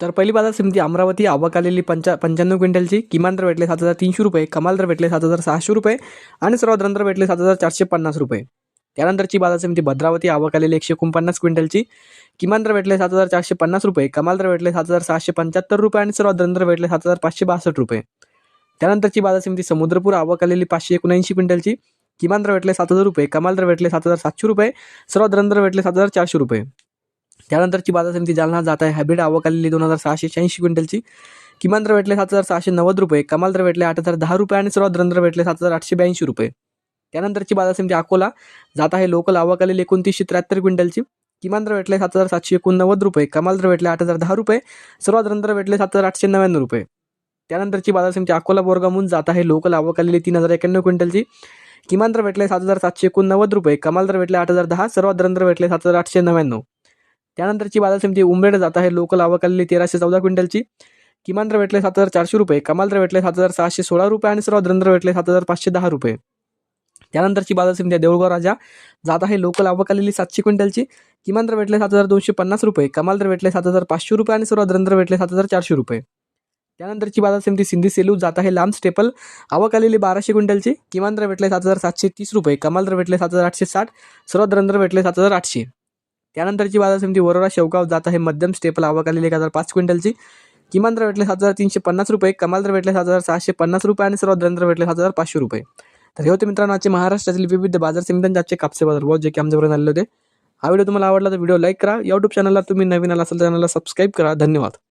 तर पहिली बाजार समिती अमरावती आवक आलेली पंचा पंच्याण्णव क्विंटलची किमान दर भेटले सात हजार तीनशे रुपये कमाल दर भेटले सात हजार सहाशे रुपये आणि सर्वात दर भेटले सात हजार चारशे पन्नास रुपये. त्यानंतरची बाजार समिती भद्रावती आवक आलेली एकशे एकोणपन्नास क्विंटलची किमान दर भेटले सात हजार चारशे पन्नास रुपये कमाल दर भेटले सात हजार सहाशे पंच्याहत्तर रुपये आणि सर्वात दर भेटले सात हजार पाचशे बासष्ट रुपये. त्यानंतरची बाजार समिती समुद्रपूर आवक आलेली पाचशे एकोणऐंशी क्विंटलची किमान दर भेटले सात हजार रुपये कमाल दर भेटले सात हजार सातशे रुपये सर्वात दर भेटले सात हजार चारशे रुपये. त्यानंतरची बाजार समिती जालना जात आहे. हायब्रिड आवक आलेली दोन हजार सहाशे शहाऐंशी क्विंटलची. किमान दर भेटले सात हजार सहाशे नव्वद रुपये. कमाल दर भेटले आठ हजार दहा रुपये आणि सर्वात दर भेटले सात हजार आठशे ब्याऐंशी रुपये. त्यानंतरची बाजार समिती अकोला जात आहे. लोकल आवक आलेली एकोणतीसशे त्र्याहत्तर क्विंटलची. किमान दर भेटले सात हजार सातशे एकोणनव्वद रुपये. कमाल दर भेटले आठ हजार दहा रुपये. सर्वात दर भेटले सात हजार आठशे नव्याण्णव रुपये. त्यानंतरची बाजार समिती अकोला बोरगामून जात आहे. लोकल आवक आलेली तीन हजार एक्याण्णव क्विंटलची. किमान दर भेटले सात हजार सातशे एकोणनव्वद रुपये. कमाल दर भेटले आठ हजार दहा. सर्वात दर भेटले सात हजार आठशे नव्याण्णव. त्यानंतरची बाजार समिती उमरेड जात आहे. लोकल आवकलेली तेराशे चौदा क्विंटलची. किमान दर भेटले सात हजार चारशे रुपये. कमाल दर भेटले सात हजार सहाशे सोळा रुपये आणि सर्वात दर भेटले सात हजार पाचशे दहा रुपये. त्यानंतरची बाजार समिती आहे देऊळगाव राजा. जात आहे लोकल आवकलेली सातशे क्विंटलची. किमान दर भेटले सात हजार दोनशे पन्नास रुपये. कमाल दर भेटले सात हजार पाचशे रुपये आणि सर्वात दर भेटले सात हजार चारशे रुपये. त्यानंतरची बाजार समिती सिंधी सेलू. जात आहे लांब स्टेपल. आवक आलेली बाराशे क्विंटलची. किमान दर भेटले सात हजार सातशे तीस रुपये. कमाल दर भेटले सात हजार आठशे साठ. सर्वात दर भेटले सात हजार आठशे. त्यानंतरची बाजार समिती वरोरा शेवगाव जात आहे. मध्यम स्टेपल आवक आलेली एक हजार पाच क्विंटलची. किमान दर भेटले सात हजार तीनशे पन्नास रुपये. कमाल दर भेटले सात हजार सहाशे पन्नास रुपये आणि सर्वात दर भेटले सात हजार पाचशे रुपये. तर हे होते मित्रांनो आजचे महाराष्ट्रातील विविध बाजार समित्यांचे आजचे कापसे बाजार भाव जे की आमच्यापर्यंत आलेले होते. हा व्हिडिओ तुम्हाला आवडला तर व्हिडिओ लाईक करा. यूट्यूब चॅनलला तुम्ही नवीन आला असेल चॅनलला सबस्क्राईब करा. धन्यवाद.